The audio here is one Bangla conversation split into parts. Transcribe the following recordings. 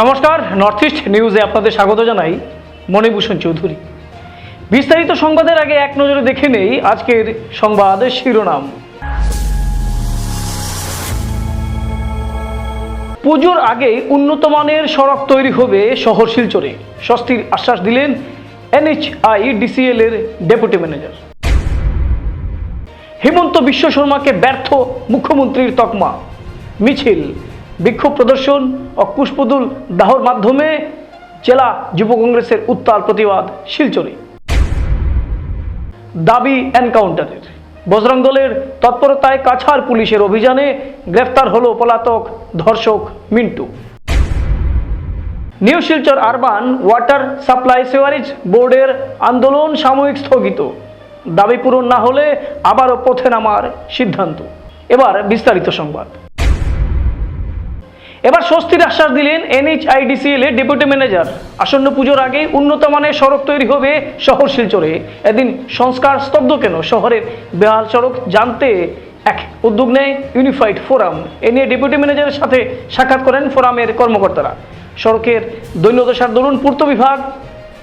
নমস্কার নর্থ ইস্ট নিউজে আপনাদের স্বাগত জানাই মণিভূষণ চৌধুরী। বিস্তারিত সংবাদের আগে এক নজরে দেখে নেই আজকের সংবাদের শিরোনাম। পুজোর আগেই উন্নত মানের সড়ক তৈরি হবে শহর শিলচরে। স্বস্তির আশ্বাস দিলেন এনএইচআই ডিসিএল এর ডেপুটি ম্যানেজার। হেমন্ত বিশ্ব শর্মাকে ব্যর্থ মুখ্যমন্ত্রীর তকমা। মিছিল। বিক্ষোভ প্রদর্শন ও পুষ্পদুল দাহর মাধ্যমে জেলা যুব কংগ্রেসের উত্তাল প্রতিবাদ শিলচরে। দাবি এনকাউন্টারের। বজরং দলের তৎপরতায় কাছাড় পুলিশের অভিযানে গ্রেফতার হলো পলাতক ধর্ষক Mintu. New Silchar urban water supply sewerage বোর্ডের আন্দোলন সাময়িক স্থগিত। দাবি পূরণ না হলে আবারও পথে নামার সিদ্ধান্ত। এবার বিস্তারিত সংবাদ। এবার স্বস্তির আশ্বাস দিলেন এনএইচআইডিসিএল এর ডেপুটি ম্যানেজার। আসন্ন পুজোর আগে উন্নত মানের সড়ক তৈরি হবে শহর শিলচরে। এদিন সংস্কার স্তব্ধ কেন? শহরের বেহাল সড়ক জানতে এক উদ্যোগ নেয় ইউনিফাইড ফোরাম। এ নিয়ে ডেপুটি ম্যানেজারের সাথে সাক্ষাৎ করেন ফোরামের কর্মকর্তারা। সড়কের দৈন্যদশার দরুন পূর্ত বিভাগ,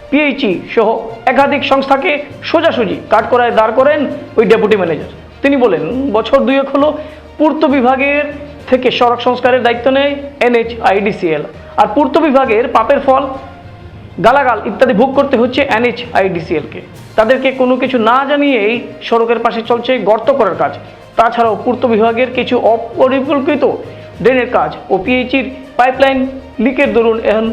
পিএইচই সহ একাধিক সংস্থাকে সোজাসুজি কাঠকড়ায় দাঁড় করেন ওই ডেপুটি ম্যানেজার। তিনি বলেন, বছর দুয়েক হলো পূর্ত বিভাগের থেকে সড়ক সংস্কারের দায়িত্ব নেয় এনএইচআইডিসিএল। আর পূর্ত বিভাগের পাপের ফল, গালাগাল ইত্যাদি ভোগ করতে হচ্ছে এনএইচআইডিসিএলকে। তাদেরকে কোনো কিছু না জানিয়েই সড়কের পাশে চলছে গর্ত করার কাজ। তাছাড়াও পূর্ত বিভাগের কিছু অপরিকল্পিত ড্রেনের কাজ ও পিএইচির পাইপলাইন লিকের দরুন এখন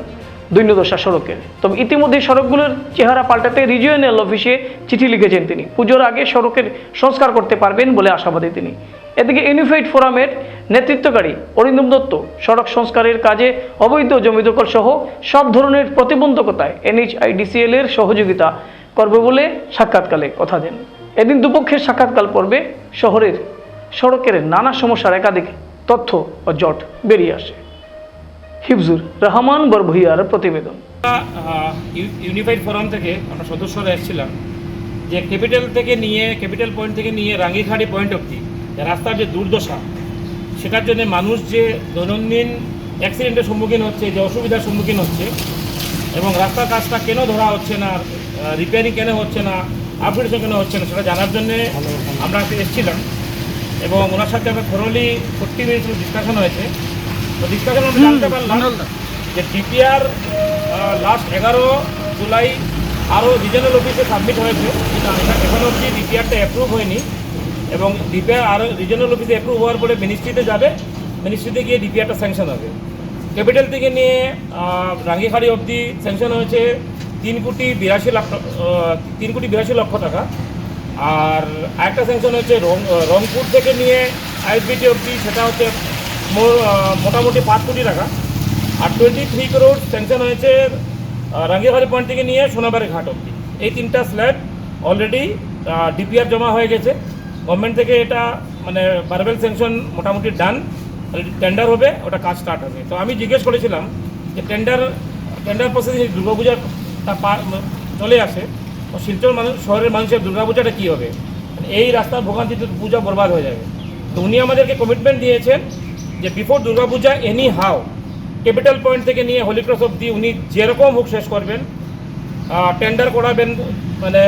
দৈন্যদশা সড়কের। তবে ইতিমধ্যে সড়কগুলোর চেহারা পাল্টাতে রিজিওনাল অফিসে চিঠি লিখেছেন তিনি। পুজোর আগে সড়কের সংস্কার করতে পারবেন বলে আশাবাদী তিনি। এদিকে ইউনিফাইড ফোরামের নেতৃত্বকারী অরিন্দম দত্ত সড়ক সংস্কারের কাজে অবৈধ জমি দখল সহ সব ধরনের প্রতিবন্ধকতায় এনএইচআইডিসিএল এর সহযোগিতা করবে বলে সাক্ষাৎকালে কথা দেন। এদিন দুপক্ষের সাক্ষাৎকাল পর্বে শহরের সড়কের নানা সমস্যার একাধিক তথ্য ও জট বেরিয়ে আসে। হিফজুর রহমান, বরভুইয়ার প্রতিবেদন। ইউনিফাইড ফোরাম থেকে আমরা সদস্যরা এসেছিলাম যে ক্যাপিটাল থেকে নিয়ে, ক্যাপিটাল পয়েন্ট থেকে নিয়ে রাঙ্গিখাড়ি পয়েন্ট অবধি যে রাস্তার যে দুর্দশা সেটার জন্য মানুষ যে দৈনন্দিন অ্যাক্সিডেন্টের সম্মুখীন হচ্ছে যে অসুবিধার সম্মুখীন হচ্ছে এবং রাস্তার কাজটা কেন ধরা হচ্ছে না রিপেয়ারিং কেন হচ্ছে না আপগ্রেডেশন কেন হচ্ছে না সেটা জানার জন্যে আমরা এসেছিলাম। এবং ওনার সাথে আমরা থরলি ফোর্টি মিনিটস ডিসকাশন হয়েছে। তো ডিসকাশন আমরা জানতে পারলাম যে ডিপিআর লাস্ট এগারো জুলাই আরও রিজনাল অফিসে সাবমিট হয়েছে। কিন্তু এখনও অবধি ডিপিআরটা অ্যাপ্রুভ হয়নি। এবং ডিপিআর আরও রিজনাল অফিসে অ্যাপ্রুভ হওয়ার পরে মিনিস্ট্রিতে যাবে। মিনিস্ট্রিতে গিয়ে ডিপিআরটা স্যাংশন হবে। ক্যাপিটাল থেকে নিয়ে রাঙ্গিখাড়ি অবধি স্যাংশন হয়েছে তিন কোটি বিরাশি লাখ তিন কোটি বিরাশি লক্ষ টাকা। আর আরেকটা স্যাংশন হচ্ছে রং- রংপুর থেকে নিয়ে আইএসবিটি অবধি সেটা হচ্ছে মোটামুটি পাঁচ কোটি টাকা। আর টোয়েন্টি থ্রি করোড় স্যাংশন হয়েছে আহ, পয়েন্ট থেকে নিয়ে সোনাবাড়ি ঘাট অবধি। এই তিনটা স্ল্যাব অলরেডি ডিপিআর জমা হয়ে গেছে। গভর্নমেন্ট থেকে এটা মানে বারবেল স্যাংশন মোটামুটি ডান টেন্ডার হবে, ওটা কাজ স্টার্ট হবে। তো আমি জিজ্ঞেস করেছিলাম যে টেন্ডার টেন্ডার প্রসেস দুর্গাপূজাটা পা- চলে আসে, তো শিলচর মানুষ, শহরের মানুষের দুর্গাপূজাটা কী হবে? এই রাস্তার ভোগান্তিতে পূজা বরবাদ হয়ে যাবে। তো উনি আমাদেরকে কমিটমেন্ট দিয়েছেন যে before Durga Puja anyhow capital point থেকে নিয়ে হোলি ক্রস অব্দি উনি যেরকম হোক শেষ করবেন টেন্ডার করাবেন মানে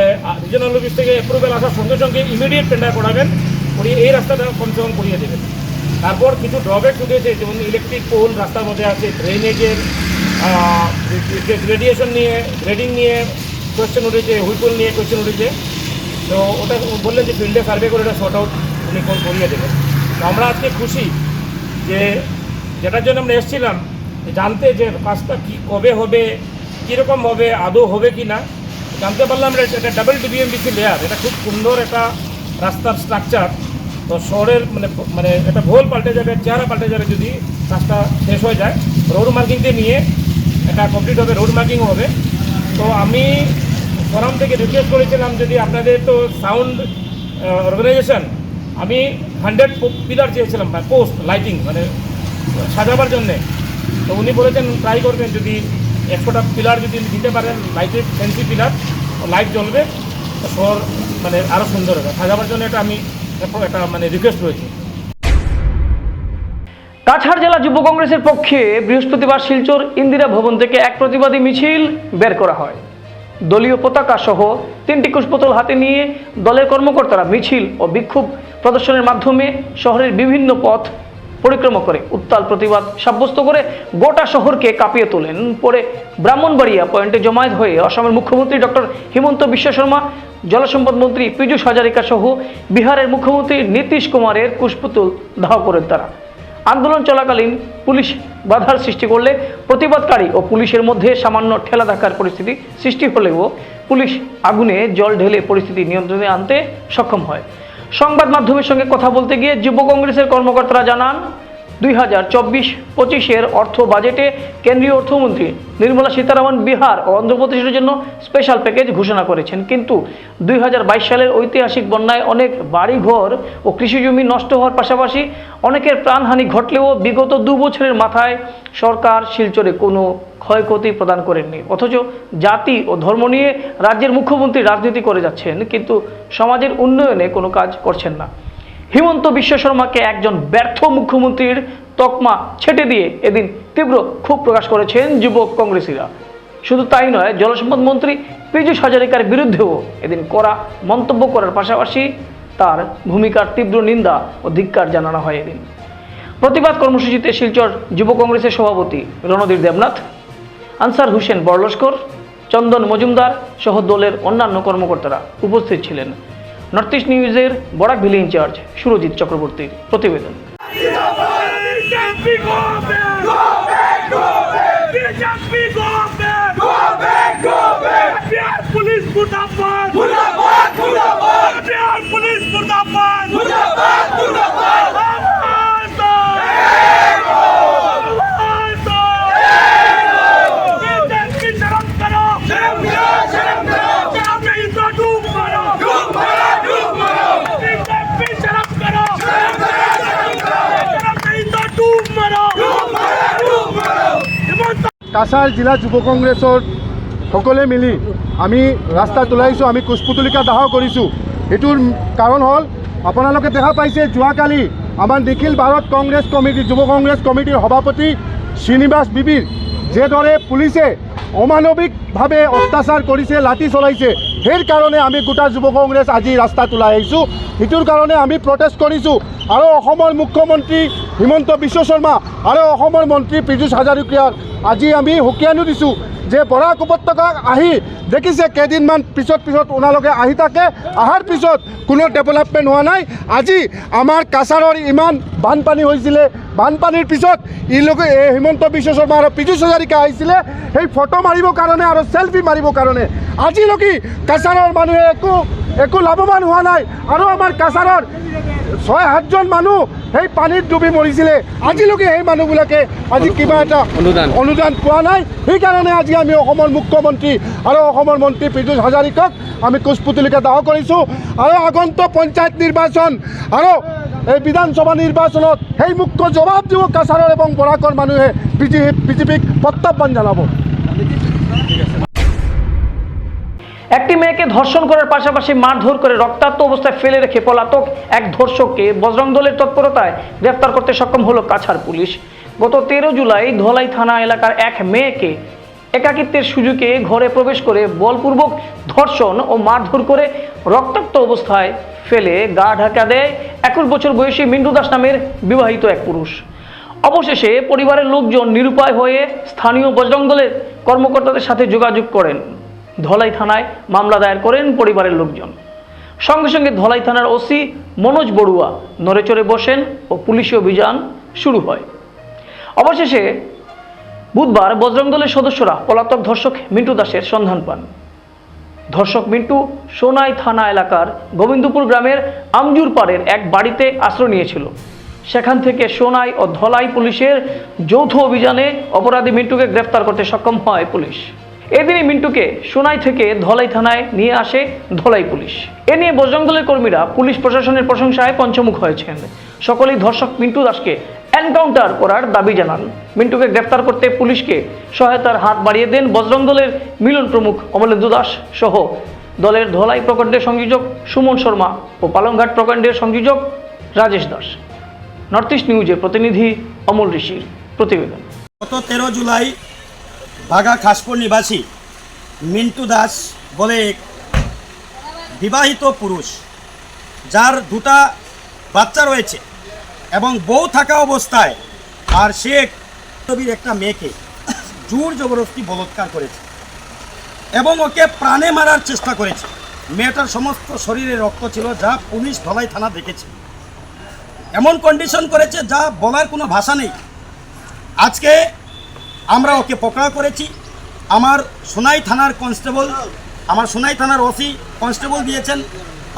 রিজনাল অফিস থেকে অ্যাপ্রুভেল আসার সঙ্গে সঙ্গে ইমিডিয়েট টেন্ডার করাবেন। করিয়ে এই রাস্তাটা কমসে কম করিয়ে দেবেন। তারপর কিছু ড্রব্যাক উঠেছে, যেমন ইলেকট্রিক পোল রাস্তার মধ্যে আছে ড্রেনেজের রেডিয়েশন নিয়ে গ্রেডিং নিয়ে কোয়েশ্চেন উঠেছে হুইপুল নিয়ে কোয়েশ্চেন উঠেছে। তো ওটা বললেন যে ফিল্ডে সার্ভে করে ওটা শর্ট আউট উনি করিয়ে দেবেন। তো আমরা আজকে খুশি যে যেটার জন্য আমরা এসেছিলাম জানতে যে কাজটা কী কবে হবে, কীরকম হবে, আদৌ হবে কি না জানতে পারলাম এটা এটা ডাবল ডিবিএমবিসি লেয়ার এটা খুব সুন্দর একটা রাস্তার স্ট্রাকচার তো শহরের মানে মানে একটা ভোল পাল্টে যাবে চেহারা পাল্টে যাবে যদি রাস্তা শেষ হয়ে যায়। রোড মার্কিং দিয়ে নিয়ে এটা কমপ্লিট হবে রোড মার্কিং হবে। তো আমি ফোরাম থেকে রিকোয়েস্ট করেছিলাম যদি আপনাদের তো সাউন্ড অর্গানাইজেশন আমি হান্ড্রেড পিলার চেয়েছিলাম পোস্ট লাইটিং মানে সাজাবার জন্যে। তো উনি বলেছেন ট্রাই করবেন যদি একশোটা পিলার যদি দিতে পারেন লাইটের ফ্যান্সি পিলার লাইট জ্বলবে শহর মানে আরও সুন্দর হবে। সাজাবার জন্য এটা আমি একটা মানে রিকোয়েস্ট রয়েছে। কাছাড় জেলা যুব কংগ্রেসের পক্ষে বৃহস্পতিবার শিলচর ইন্দিরা ভবন থেকে এক প্রতিবাদী মিছিল বের করা হয়। দলীয় পতাকা সহ তিনটি কুশপুতল হাতে নিয়ে দলের কর্মকর্তারা মিছিল ও বিক্ষোভ প্রদর্শনের মাধ্যমে শহরের বিভিন্ন পথ পরিক্রমা করে, উত্তাল প্রতিবাদ সাব্যস্ত করে গোটা শহরকে কাঁপিয়ে তোলেন। পরে ব্রাহ্মণবাড়িয়া পয়েন্টে জমায়েত হয়ে অসমের মুখ্যমন্ত্রী ডক্টর হিমন্ত বিশ্ব শর্মা, জলসম্পদ মন্ত্রী পীযূষ হাজারিকা সহ বিহারের মুখ্যমন্ত্রী নীতিশ কুমারের কুশপুতুল দাহ করেন তারা। আন্দোলন চলাকালীন পুলিশ বাধার সৃষ্টি করলে প্রতিবাদকারী ও পুলিশের মধ্যে সামান্য ঠেলা ধাক্কার পরিস্থিতি সৃষ্টি হলেও পুলিশ আগুনে জল ঢেলে পরিস্থিতি নিয়ন্ত্রণে আনতে সক্ষম হয়। সংবাদ মাধ্যমের সঙ্গে কথা বলতে গিয়ে যুব কংগ্রেসের কর্মকর্তারা জানান, দুই হাজার চব্বিশ পঁচিশের অর্থ বাজেটে কেন্দ্রীয় অর্থমন্ত্রী নির্মলা সীতারামন বিহার ও অন্ধ্রপ্রদেশের জন্য স্পেশাল প্যাকেজ ঘোষণা করেছেন। কিন্তু দুই হাজার বাইশ সালের ঐতিহাসিক বন্যায় অনেক বাড়িঘর ও কৃষিজমি নষ্ট হওয়ার পাশাপাশি অনেকের প্রাণহানি ঘটলেও বিগত দু বছরের মাথায় সরকার শিলচরে কোনো ক্ষয়ক্ষতি প্রদান করেননি। অথচ জাতি ও ধর্ম নিয়ে রাজ্যের মুখ্যমন্ত্রী রাজনীতি করে যাচ্ছেন, কিন্তু সমাজের উন্নয়নে কোনো কাজ করছেন না। হিমন্ত বিশ্ব শর্মাকে একজন ব্যর্থ মুখ্যমন্ত্রীর তকমা ছেটে দিয়ে এদিন তীব্র ক্ষোভ প্রকাশ করেছেন যুবক কংগ্রেসীরা। শুধু তাই নয়, জলসম্পদ মন্ত্রী পীযূষ হাজারিকার বিরুদ্ধেও এদিন করা মন্তব্য করার পাশাপাশি তার ভূমিকার তীব্র নিন্দা ও ধিক্কার জানানো হয় এদিন। প্রতিবাদ কর্মসূচিতে শিলচর যুব কংগ্রেসের সভাপতি রণধীর দেবনাথ আনসার হোসেন বড়লস্কর চন্দন মজুমদার সহ দলের অন্যান্য কর্মকর্তারা উপস্থিত ছিলেন নর্থ ইস্ট নিউজের বরাক ভিলি ইনচার্জ সুরজিৎ চক্রবর্তীর প্রতিবেদন কাছাৰ জিলা যুৱ কংগ্ৰেছৰ সকলোৱে মিলি আমি ৰাস্তাত ওলাইছোঁ, আমি কুচপুতলিকা দাহ কৰিছোঁ। সেইটোৰ কাৰণ হ'ল, আপোনালোকে দেখা পাইছে, যোৱাকালি আমাৰ নিখিল ভাৰত কংগ্ৰেছ কমিটি, যুৱ কংগ্ৰেছ কমিটিৰ সভাপতি শ্ৰীনিবাস বিবিৰ যিদৰে পুলিচে অমানৱিকভাৱে অত্যাচাৰ কৰিছে, লাঠি চলাইছে, সেই কাৰণে আমি গোটা যুৱ কংগ্ৰেছ আজি ৰাস্তাত ওলাই আহিছোঁ। সেইটোৰ কাৰণে আমি প্ৰটেষ্ট কৰিছোঁ। আৰু অসমৰ মুখ্যমন্ত্ৰী হিমন্ত বিশ্ব শৰ্মা আৰু অসমৰ মন্ত্ৰী পীযুষ হাজাৰিকাক আজি আমি সকীয়ানো দিছোঁ যে বৰাক উপত্যকাক আহি দেখিছে কেইদিনমান পিছত পিছত আপোনালোকে আহি থাকে। অহাৰ পিছত কোনো ডেভেলপমেণ্ট হোৱা নাই। আজি আমাৰ কাছাৰৰ ইমান বানপানী হৈছিলে। বানপানীৰ পিছত ই লোকে এই হিমন্ত বিশ্ব শৰ্মা আৰু পীযুষ হাজাৰিকা আহিছিলে। সেই ফটো মাৰিবৰ কাৰণে আৰু চেলফি মাৰিবৰ কাৰণে। আজিলৈকে কাছাৰৰ মানুহে একো একো লাভৱান হোৱা নাই। আৰু আমাৰ কাছাৰৰ ছয় সাতজন মানুহ সেই পানীত ডুবি মৰিছিলে। আজিলৈকে সেই মানুহবিলাকে আজি কিবা এটা অনুদান। অনুদান পোৱা নাই। সেইকাৰণে আজি আমি অসমৰ মুখ্যমন্ত্ৰী আৰু অসমৰ মন্ত্ৰী পীযুষ হাজাৰিকক আমি কুচপুতলিকা দাহ কৰিছোঁ। আৰু আগন্তুক পঞ্চায়ত নিৰ্বাচন আৰু এই বিধানসভা নিৰ্বাচনত সেই মুখ্য জবাব দিব কাছাৰৰ এবং বৰাকৰ মানুহে বিজেপি বিজেপিক প্ৰত্যাহ্বান জনাব। একটি মেয়েকে ধর্ষণ করার পাশাপাশি মারধর করে রক্তাক্ত অবস্থায় ফেলে রেখে পলাতক এক ধর্ষককে বজরং দলের তৎপরতায় গ্রেফতার করতে সক্ষম হলো কাছাড় পুলিশ। গত তেরো জুলাই ধলাই থানা এলাকার এক মেয়েকে একাকিত্বের সুযোগে ঘরে প্রবেশ করে বলপূর্বক ধর্ষণ ও মারধর করে রক্তাক্ত অবস্থায় ফেলে গা ঢাকা দেয় একুশ বছর বয়সী মিন্টু দাস নামের বিবাহিত এক পুরুষ। অবশেষে পরিবারের লোকজন নিরুপায় হয়ে স্থানীয় বজরং দলের কর্মকর্তাদের সাথে যোগাযোগ করেন। ধলাই থানায় মামলা দায়ের করেন পরিবারের লোকজন। সঙ্গে সঙ্গে ধলাই থানার ওসি মনোজ বড়ুয়া নড়েচড়ে বসেন ও পুলিশি অভিযান শুরু হয়। অবশেষে বুধবার বজরং দলের সদস্যরা পলাতক ধর্ষক মিন্টু দাসের সন্ধান পান। ধর্ষক মিন্টু সোনাই থানা এলাকার গোবিন্দপুর গ্রামের আমজুর পাড়ের এক বাড়িতে আশ্রয় নিয়েছিল। সেখান থেকে সোনাই ও ধলাই পুলিশের যৌথ অভিযানে অপরাধী মিন্টুকে গ্রেফতার করতে সক্ষম হয় পুলিশ। এদিনই মিন্টুকে সোনাই থেকে ধলাই থানায় নিয়ে আসে ধলাই পুলিশ। এ নিয়ে বজরং দলের কর্মীরা পুলিশ প্রশাসনের প্রশংসায় পঞ্চমুখ হয়েছেন। সকলেই ধর্ষক মিন্টু দাসকে এনকাউন্টার করার দাবি জানান। মিন্টুকে গ্রেফতার করতে পুলিশকে সহায়তার হাত বাড়িয়ে দেন বজরং দলের মিলন প্রমুখ অমলেন্দু দাস সহ দলের ধলাই প্রকাণ্ডের সংযোজক সুমন শর্মা ও পালংঘাট প্রকাণ্ডের সংযোজক রাজেশ দাস। নর্থ ইস্ট নিউজের প্রতিনিধি অমল ঋষির প্রতিবেদন। গত তেরো জুলাই বাঘা খাসপুর নিবাসী মিন্টু দাস বলে এক বিবাহিত পুরুষ, যার দুটা বাচ্চা রয়েছে এবং বউ থাকা অবস্থায় আর সে ছবির একটা মেয়েকে জোর জবরদস্তি বলৎকার করেছে এবং ওকে প্রাণে মারার চেষ্টা করেছে। মেয়েটার সমস্ত শরীরে রক্ত ছিল যা পুলিশ ধলাই থানা দেখেছে। এমন কন্ডিশন করেছে যা বলার কোনো ভাষা নেই। আজকে আমরা ওকে পকড়া করেছি। আমার সোনাই থানার কনস্টেবল, আমার সোনাই থানার ওসি কনস্টেবল দিয়েছেন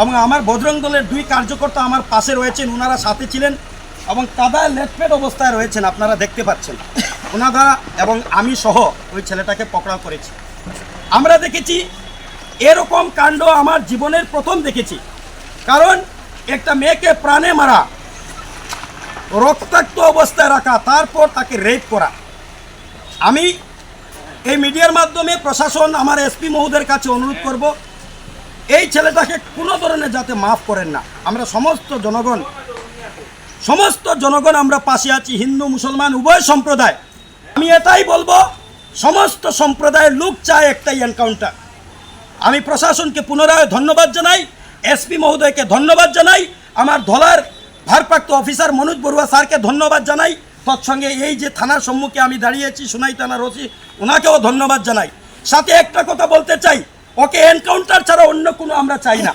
এবং আমার বজরং দলের দুই কার্যকর্তা আমার পাশে রয়েছেন ওনারা সাথে ছিলেন এবং কাদায় লেটপেট অবস্থায় রয়েছেন, আপনারা দেখতে পাচ্ছেন। ওনারা এবং আমি সহ ওই ছেলেটাকে পকড়া করেছি। আমরা দেখেছি, এরকম কাণ্ড আমার জীবনের প্রথম দেখেছি। কারণ একটা মেয়েকে প্রাণে মারা, রক্তাক্ত অবস্থায় রাখা, তারপর তাকে রেপ করা। আমি এই মিডিয়ার মাধ্যমে প্রশাসন, আমার এসপি মহোদয়ের কাছে অনুরোধ করব, এই ছেলেটাকে কোনো ধরনের যাতে মাফ করেন না। আমরা সমস্ত জনগণ সমস্ত জনগণ আমরা পাশে আছি, হিন্দু, মুসলমান, উভয় সম্প্রদায়। আমি এটাই বলব, সমস্ত সম্প্রদায়ের লোক চায় একটাই এনকাউন্টার আমি প্রশাসনকে পুনরায় ধন্যবাদ জানাই, এসপি মহোদয়কে ধন্যবাদ জানাই, আমার ধলার ভারপ্রাপ্ত অফিসার মনোজ বড়ুয়া স্যারকে ধন্যবাদ জানাই। তৎসঙ্গে এই যে থানার সম্মুখে আমি দাঁড়িয়েছি সোনাই থানার ওসি ওনাকেও ধন্যবাদ জানাই। সাথে একটা কথা বলতে চাই, ওকে এনকাউন্টার ছাড়া অন্য কোনো আমরা চাই না।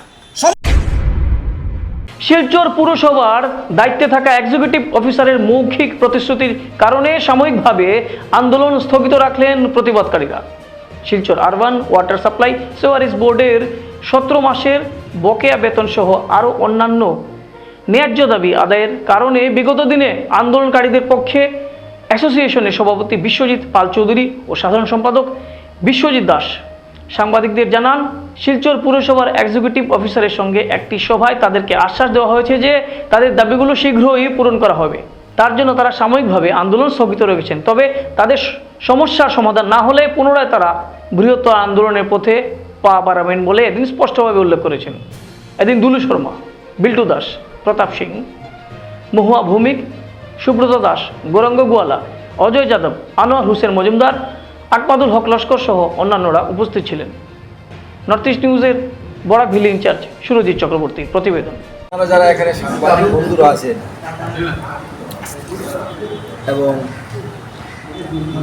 শিলচর পুরসভার দায়িত্বে থাকা এক্সিকিউটিভ অফিসারের মৌখিক প্রতিশ্রুতির কারণে সাময়িকভাবে আন্দোলন স্থগিত রাখলেন প্রতিবাদকারীরা। Silchar urban water supply sewerage বোর্ডের সতেরো মাসের বকেয়া বেতন সহ আরও অন্যান্য ন্যায্য দাবি আদায়ের কারণে বিগত দিনে আন্দোলনকারীদের পক্ষে অ্যাসোসিয়েশনের সভাপতি বিশ্বজিৎ পাল চৌধুরী ও সাধারণ সম্পাদক বিশ্বজিৎ দাস। সাংবাদিকদের জানান, শিলচর পুরসভার এক্সিকিউটিভ অফিসারের সঙ্গে একটি সভায় তাদেরকে আশ্বাস দেওয়া হয়েছে যে তাদের দাবিগুলো শীঘ্রই পূরণ করা হবে। তার জন্য তারা সাময়িকভাবে আন্দোলন স্থগিত রেখেছেন। তবে তাদের সমস্যার সমাধান না হলে পুনরায় তারা বৃহত্তর আন্দোলনের পথে পা বাড়াবেন বলে এদিন স্পষ্টভাবে উল্লেখ করেছেন। এদিন দুলু শর্মা, বিল্টু দাস। প্রতাপ সিং, মহুয়া ভৌমিক সুব্রত দাস, গৌরাঙ্গ গোয়ালা, অজয় যাদব, আনোয়ার হোসেন মজুমদার আকমাদুল হক লস্কর সহ অন্যান্যরা উপস্থিত ছিলেন। নর্থ ইস্ট নিউজের বরাক ভিলি ইনচার্জ সুরজিৎ চক্রবর্তী প্রতিবেদন। যারা এখানে বন্ধুরা আছেন এবং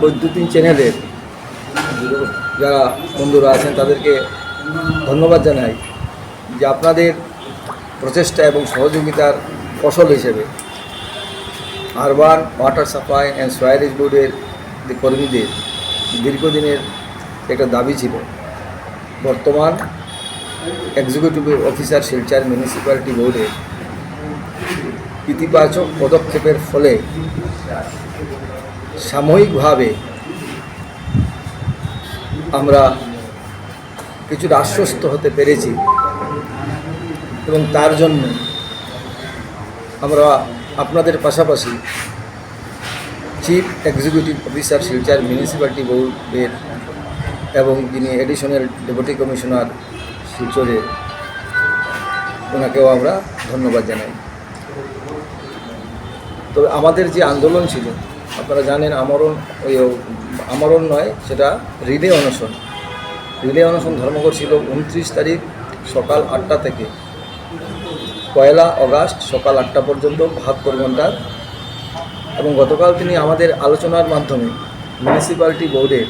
বৈদ্যুতিন চ্যানেলের যারা বন্ধুরা আছেন, তাদেরকে ধন্যবাদ জানাই যে আপনাদের প্রচেষ্টা এবং সহযোগিতার ফসল হিসেবে urban water supply and sewerage বোর্ডের যে কর্মীদের দীর্ঘদিনের একটা দাবি ছিল, বর্তমান এক্সিকিউটিভ অফিসার শিলচর মিউনিসিপ্যালিটি বোর্ডের ইতিবাচক পদক্ষেপের ফলে সাময়িকভাবে আমরা কিছুটা আশ্বস্ত হতে পেরেছি। এবং তার জন্য আমরা আপনাদের পাশাপাশি chief executive officer Silchar municipality বোর্ডের এবং যিনি এডিশনাল ডেপুটি কমিশনার শিলচরের ওনাকেও আমরা ধন্যবাদ জানাই। তবে আমাদের যে আন্দোলন ছিল, আপনারা জানেন আমরণ, ওই আমরণ নয়, সেটা রিলে অনশন। রিলে অনশন ধর্মঘট ছিল উনত্রিশ তারিখ সকাল আটটা থেকে। পয়লা অগাস্ট সকাল আটটা পর্যন্ত বাহাত্তর ঘণ্টার এবং গতকাল তিনি আমাদের আলোচনার মাধ্যমে মিউনিসিপ্যালিটি বোর্ডে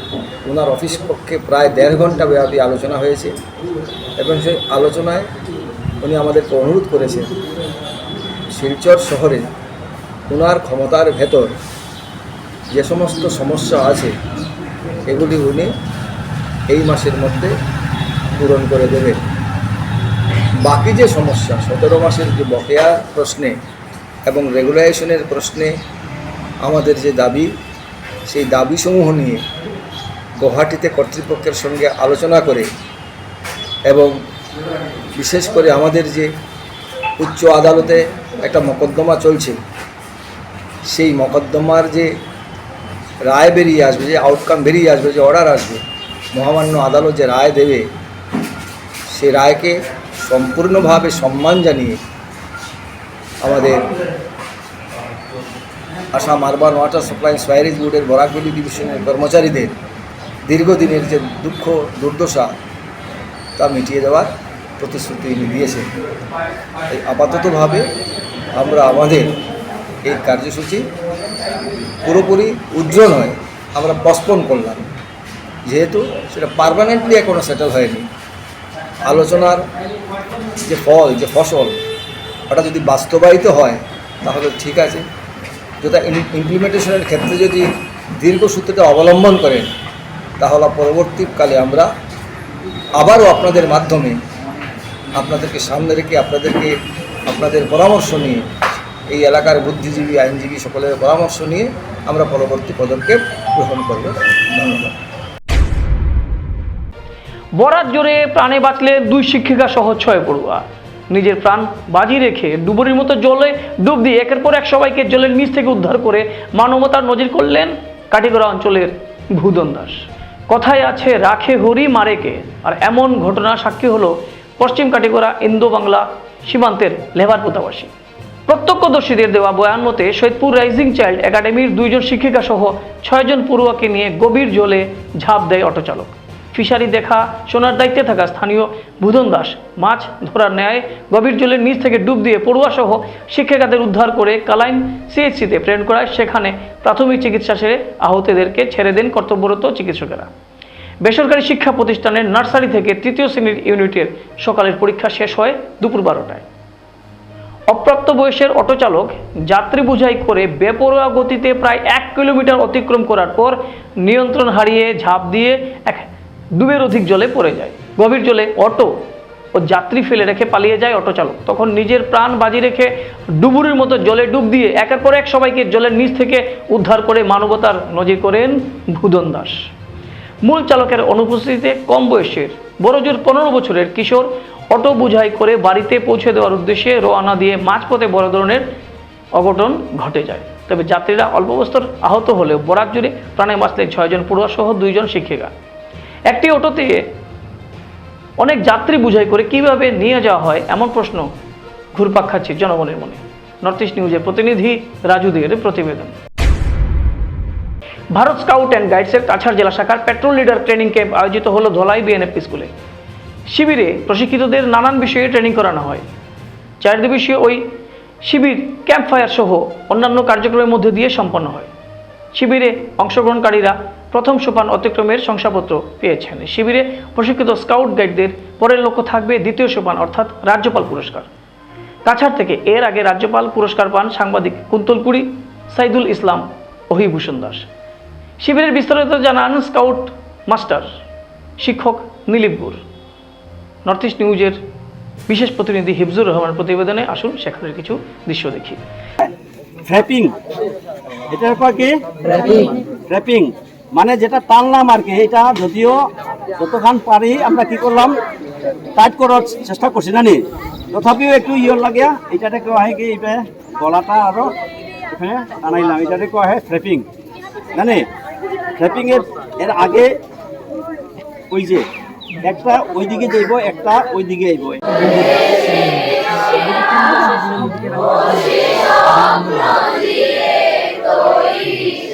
ওনার অফিস পক্ষে প্রায় দেড় ঘণ্টা ব্যাপী আলোচনা হয়েছে এবং সেই আলোচনায় উনি আমাদেরকে অনুরোধ করেছেন শিলচর শহরে ওনার ক্ষমতার ভেতর যে সমস্ত সমস্যা আছে, এগুলি উনি এই মাসের মধ্যে পূরণ করে দেবেন। বাকি যে সমস্যা, সতেরো মাসের যে বকেয়া প্রশ্নে এবং রেগুলেশনের প্রশ্নে আমাদের যে দাবি, সেই দাবিসমূহ নিয়ে গুয়াহাটিতে কর্তৃপক্ষের সঙ্গে আলোচনা করে এবং বিশেষ করে আমাদের যে উচ্চ আদালতে একটা মকদ্দমা চলছে, সেই মকদ্দমার যে রায় বেরিয়ে আসবে, যে আউটকাম বেরিয়ে আসবে, যে অর্ডার আসবে, মহামান্য আদালত যে রায় দেবে সে রায়কে সম্পূর্ণভাবে সম্মান জানিয়ে আমাদের Assam urban water supply sewerage Barak valley বরাকবলি ডিভিশনের কর্মচারীদের দীর্ঘদিনের যে দুঃখ, দুর্দশা, তা মিটিয়ে দেওয়ার প্রতিশ্রুতি তিনি দিয়েছেন। এই আপাততভাবে আমরা আমাদের এই কার্যসূচি পুরোপুরি উজ্জ্ব নয়, আমরা পসপন করলাম। যেহেতু সেটা পারমানেন্টলি এখনও সেটেল হয়নি। আলোচনার যে ফল, যে ফসল, ওটা যদি বাস্তবায়িত হয়, তাহলে ঠিক আছে। যেটা ইমপ্লিমেন্টেশনের ক্ষেত্রে যদি দীর্ঘসূত্রটা অবলম্বন করেন, তাহলে পরবর্তীকালে আমরা আবারও আপনাদের মাধ্যমে আপনাদেরকে সামনে রেখে, আপনাদেরকে আপনাদের পরামর্শ নিয়ে, এই এলাকার বুদ্ধিজীবী, আইনজীবী সকলের পরামর্শ নিয়ে আমরা পরবর্তী পদক্ষেপ গ্রহণ করব। ধন্যবাদ। বরাত জোরে প্রাণে বাঁচলেন দুই শিক্ষিকা সহ ছয় পড়ুয়া। নিজের প্রাণ বাজি রেখে ডুবুরির মতো জলে ডুব দিয়ে একের পর এক সবাইকে জলের নিচ থেকে উদ্ধার করে মানবতার নজির করলেন কাটিগড়া অঞ্চলের ভূদন দাস। কথায় আছে, রাখে হরি মারেকে আর এমন ঘটনা সাক্ষী হলো পশ্চিম কাটিগড়া ইন্দো বাংলা সীমান্তের লেবার পোতাবাসী প্রত্যক্ষদর্শীদের দেওয়া বয়ান মতে, সৈয়দপুর রাইজিং চাইল্ড একাডেমির দুইজন শিক্ষিকা সহ ছয়জন পড়ুয়াকে নিয়ে গভীর জলে ঝাঁপ দেয় অটোচালক। ফিশারি দেখা শোনার দায়িত্বে থাকা স্থানীয় বুধন দাস, মাছ ধরার ন্যায় গভীর জলের নিচ থেকে ডুব দিয়ে পড়ুয়া সহ শিক্ষিকাদের উদ্ধার করে কালাইন সিএইচসিতে প্রেরণ করায় সেখানে প্রাথমিক চিকিৎসা সেরে আহতদেরকে ছেড়ে দেন কর্তব্যরত চিকিৎসকেরা। বেসরকারি শিক্ষা প্রতিষ্ঠানের নার্সারি থেকে তৃতীয় শ্রেণির ইউনিটের সকালের পরীক্ষা শেষ হয় দুপুর বারোটায়। অপ্রাপ্ত বয়সের অটোচালক যাত্রী বোঝাই করে বেপরোয়া গতিতে প্রায় এক কিলোমিটার অতিক্রম করার পর নিয়ন্ত্রণ হারিয়ে ঝাঁপ দিয়ে এক ডুবের অধিক জলে পড়ে যায়। গভীর জলে অটো ও যাত্রী ফেলে রেখে পালিয়ে যায় অটো চালক। তখন নিজের প্রাণ বাজি রেখে ডুবুরির মতো জলে ডুব দিয়ে একের পর এক সবাইকে জলের নিচ থেকে উদ্ধার করে মানবতার নজির করেন ভূদন দাস। মূল চালকের অনুপস্থিতিতে কম বয়সের বড়জোর পনেরো বছরের কিশোর অটো বুঝাই করে বাড়িতে পৌঁছে দেওয়ার উদ্দেশ্যে রওনা দিয়ে মাঝপথে বড় ধরনের অঘটন ঘটে যায়। তবে যাত্রীরা অল্প বস্তর আহত হলেও বরাত জুড়ে প্রাণে বাঁচলেন ছয়জন পড়ুয়া সহ দুইজন শিক্ষিকা। একটি অটোতে অনেক যাত্রী বুঝাই করে কীভাবে নিয়ে যাওয়া হয় এমন প্রশ্ন ঘুরপাক খাচ্ছে জনগণের মনে। নর্থ ইস্ট নিউজের প্রতিনিধি রাজু রাজুদের প্রতিবেদন। ভারত স্কাউট অ্যান্ড গাইডসের কাছাড় জেলা শাখার পেট্রোল লিডার ট্রেনিং ক্যাম্প আয়োজিত হলো ধলাই বিএনএফ স্কুলে শিবিরে প্রশিক্ষিতদের নানান বিষয়ে ট্রেনিং করানো হয়। চার দিবসীয় ওই শিবির ক্যাম্প ফায়ার সহ অন্যান্য কার্যক্রমের মধ্যে দিয়ে সম্পন্ন হয়। শিবিরে অংশগ্রহণকারীরা প্রথম সোপান অতিক্রমের শংসাপত্র পেয়েছেন। শিবিরে প্রশিক্ষিত স্কাউট গাইডদের পরের লক্ষ্য থাকবে দ্বিতীয় সোপান, অর্থাৎ রাজ্যপাল পুরস্কার। কাছাড় থেকে এর আগে রাজ্যপাল পুরস্কার পান সাংবাদিক কুন্তলপুরি সাইদুল ইসলাম, অহিভূষণ দাস। শিবিরের বিস্তারিত জানান স্কাউট মাস্টার শিক্ষক নীলিপ গুর। নর্থ ইস্ট নিউজের বিশেষ প্রতিনিধি হিফজুর রহমানের প্রতিবেদনে আসুন, সেখানের কিছু দৃশ্য দেখি। ফ্র্যাপিং এটার পর কি? ফ্র্যাপিং মানে যেটা টানলাম আর কি এটা যদিও যতক্ষণ পারি আমরা কি করলাম টাইট করার চেষ্টা করছি জানি তথাপিও একটু ইয়ে লাগিয়া এটাতে কোয়া হয় কি এটা গলাটা আরও এখানে টানাইলাম, এটাতে কোয়া হয় ফ্র্যাপিং জানি ফ্র্যাপিং এর আগে ওই যে, একটা ওই দিকে যাইব, একটা ওই দিকে আইব শ্রীকুনা জিপির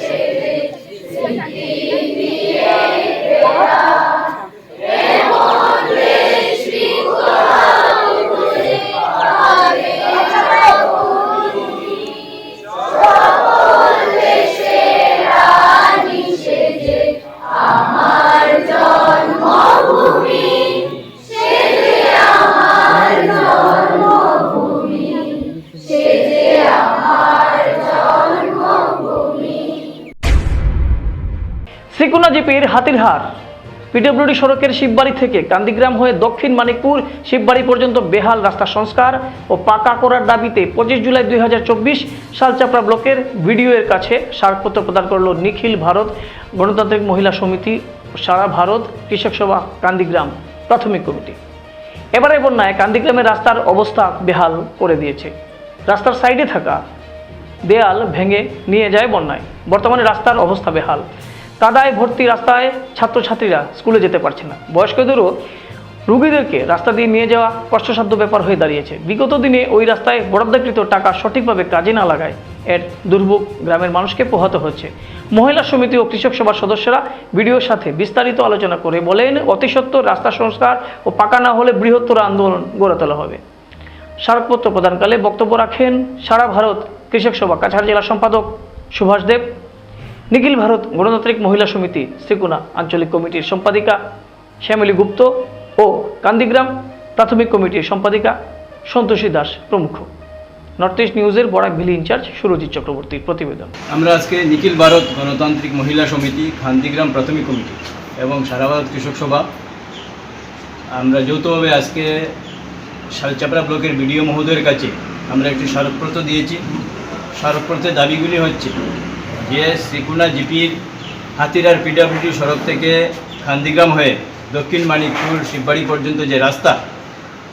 হাতিরহার পিডব্লিউডি সড়কের শিববাড়ি থেকে কান্দিগ্রাম হয়ে দক্ষিণ মানিকপুর শিববাড়ি পর্যন্ত বেহাল রাস্তা সংস্কার ও পাকা করার দাবিতে পঁচিশ জুলাই দুই হাজার চব্বিশ সালচাপড়া ব্লকের ভিডিও এর কাছে স্মারকপত্র প্রদান করল নিখিল ভারত গণতান্ত্রিক মহিলা সমিতি সারা ভারত কৃষক সভা কান্দিগ্রাম প্রাথমিক কমিটি। এবারে বন্যায় কান্দিগ্রামের রাস্তার অবস্থা বেহাল করে দিয়েছে। রাস্তার সাইডে থাকা দেয়াল ভেঙে নিয়ে যায় বন্যায়। বর্তমানে রাস্তার অবস্থা বেহাল। কাদায় ভর্তি রাস্তায় ছাত্রছাত্রীরা স্কুলে যেতে পারছে না। বয়স্কদেরও রুগীদেরকে রাস্তা দিয়ে নিয়ে যাওয়া কষ্টসাধ্য ব্যাপার হয়ে দাঁড়িয়েছে। বিগত দিনে ওই রাস্তায় বরাদ্দকৃত টাকা সঠিকভাবে কাজে না লাগায় এর দুর্ভোগ গ্রামের মানুষকে পোহাতে হচ্ছে। মহিলা সমিতি ও কৃষক সভার সদস্যরা ভিডিওর সাথে বিস্তারিত আলোচনা করে বলেন অতি সত্বর রাস্তা সংস্কার ও পাকা না হলে বৃহত্তর আন্দোলন গড়ে তোলা হবে। স্মারকপত্র প্রদানকালে বক্তব্য রাখেন সারা ভারত কৃষক সভা। কাছাড় জেলা সম্পাদক সুভাষ দেব। নিখিল ভারত গণতান্ত্রিক মহিলা সমিতি শ্রীকুনা আঞ্চলিক কমিটির সম্পাদিকা, শ্যামলী গুপ্ত ও কান্দিগ্রাম প্রাথমিক কমিটির সম্পাদিকা, সন্তোষী দাস প্রমুখ। নর্থ ইস্ট নিউজের বরাক ভ্যালি ইনচার্জ সুরজিৎ চক্রবর্তীর প্রতিবেদন। আমরা আজকে নিখিল ভারত গণতান্ত্রিক মহিলা সমিতি খান্দিগ্রাম প্রাথমিক কমিটি এবং সারা ভারত কৃষক সভা। আমরা যৌথভাবে আজকে শালচাপড়া ব্লকের বিডিও মহোদয়ের কাছে আমরা একটি স্মারকপত্র দিয়েছি। স্মারকপত্রের দাবিগুলি হচ্ছে যে শ্রীকুনা জিপির হাতিরার পিডাব্লিউডি সড়ক থেকে খান্দিগ্রাম হয়ে দক্ষিণ মানিকপুর শিববাড়ি পর্যন্ত যে রাস্তা,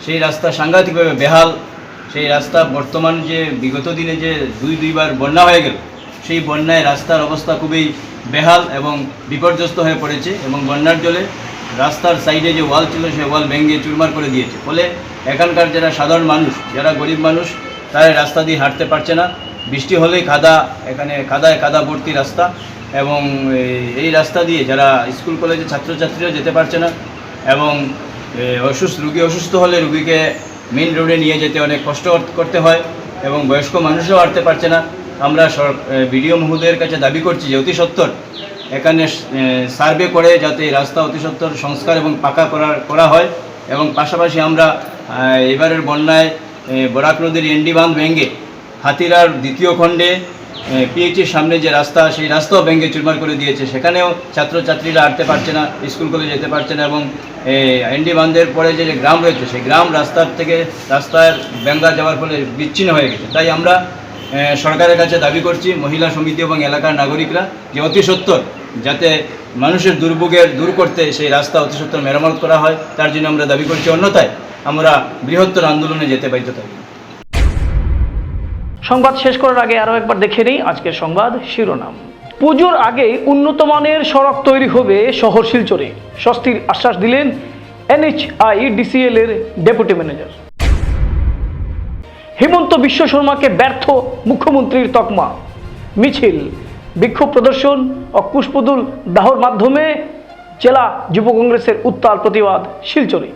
সেই রাস্তা সাংঘাতিকভাবে বেহাল। সেই রাস্তা বর্তমান যে বিগত দিনে যে দুই, দুইবার বন্যা হয়ে গেল, সেই বন্যায় রাস্তার অবস্থা খুবই বেহাল এবং বিপর্যস্ত হয়ে পড়েছে এবং বন্যার জলে রাস্তার সাইডে যে ওয়াল ছিল, সেই ওয়াল ভেঙে চুরমার করে দিয়েছে। ফলে এখানকার যারা সাধারণ মানুষ, যারা গরিব মানুষ, তারা রাস্তা দিয়ে হাঁটতে পারছে না। বৃষ্টি হলেই কাদা এখানে কাদায় কাদা ভর্তি রাস্তা এবং এই- রাস্তা দিয়ে যারা স্কুল, কলেজে ছাত্রছাত্রীরা যেতে পারছে না এবং অসুস্থ রুগী অসুস্থ হলে রুগীকে মেন রোডে নিয়ে যেতে অনেক কষ্ট করতে হয় এবং বয়স্ক মানুষও হাঁটতে পারছে না। আমরা বিডিও মহোদয়ের কাছে দাবি করছি যে অতি সত্বর এখানে সার্ভে করে যাতে রাস্তা অতি সত্বর সংস্কার এবং পাকা করা করা হয় এবং পাশাপাশি আমরা এবারের বন্যায় বরাক নদীর এন্ডি বাঁধ ভেঙে হাতিরার দ্বিতীয় খণ্ডে পিএইচির সামনে যে রাস্তা, সেই রাস্তাও ব্যাঙ্গে চুরমার করে দিয়েছে। সেখানেও ছাত্রছাত্রীরা হাঁটতে পারছে না, স্কুল কলেজে যেতে পারছে না এবং এনডি বান্ধের পরে যে গ্রাম রয়েছে, সেই গ্রাম রাস্তার থেকে রাস্তার ব্যাঙ্গা যাওয়ার ফলে বিচ্ছিন্ন হয়ে গেছে। তাই আমরা সরকারের কাছে দাবি করছি, মহিলা সমিতি এবং এলাকার নাগরিকরা, যে অতি সত্বর যাতে মানুষের দুর্ভোগের দূর করতে সেই রাস্তা অতি সত্বর মেরামত করা হয়, তার জন্য আমরা দাবি করছি। অন্যথায় আমরা বৃহত্তর আন্দোলনে যেতে বাধ্য থাকি। সংবাদ শেষ করার আগে আরও একবার দেখে নিই আজকের সংবাদ শিরোনাম। পুজোর আগে উন্নত মানের সড়ক তৈরি হবে শহর শিলচরে। স্বস্তির আশ্বাস দিলেন এনএইচআই ডিসিএল এর ডেপুটি ম্যানেজার। হেমন্ত বিশ্ব শর্মাকে ব্যর্থ মুখ্যমন্ত্রীর তকমা। মিছিল, বিক্ষোভ প্রদর্শন ও পুষ্পদুল দাহর মাধ্যমে জেলা যুব কংগ্রেসের উত্তাল প্রতিবাদ শিলচরে।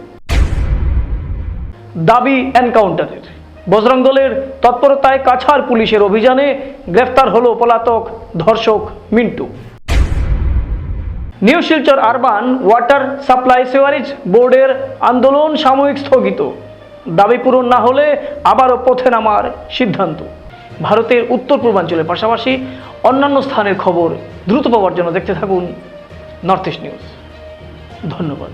দাবি এনকাউন্টারের। বজরং দলের তৎপরতায় কাছাড় পুলিশের অভিযানে গ্রেফতার হলো পলাতক ধর্ষক Mintu. New Silchar urban water supply sewerage বোর্ডের আন্দোলন সাময়িক স্থগিত। দাবি পূরণ না হলে আবারও পথে নামার সিদ্ধান্ত। ভারতের উত্তর পূর্বাঞ্চলের পাশাপাশি অন্যান্য স্থানের খবর দ্রুত পাওয়ার জন্য দেখতে থাকুন নর্থ ইস্ট নিউজ। ধন্যবাদ।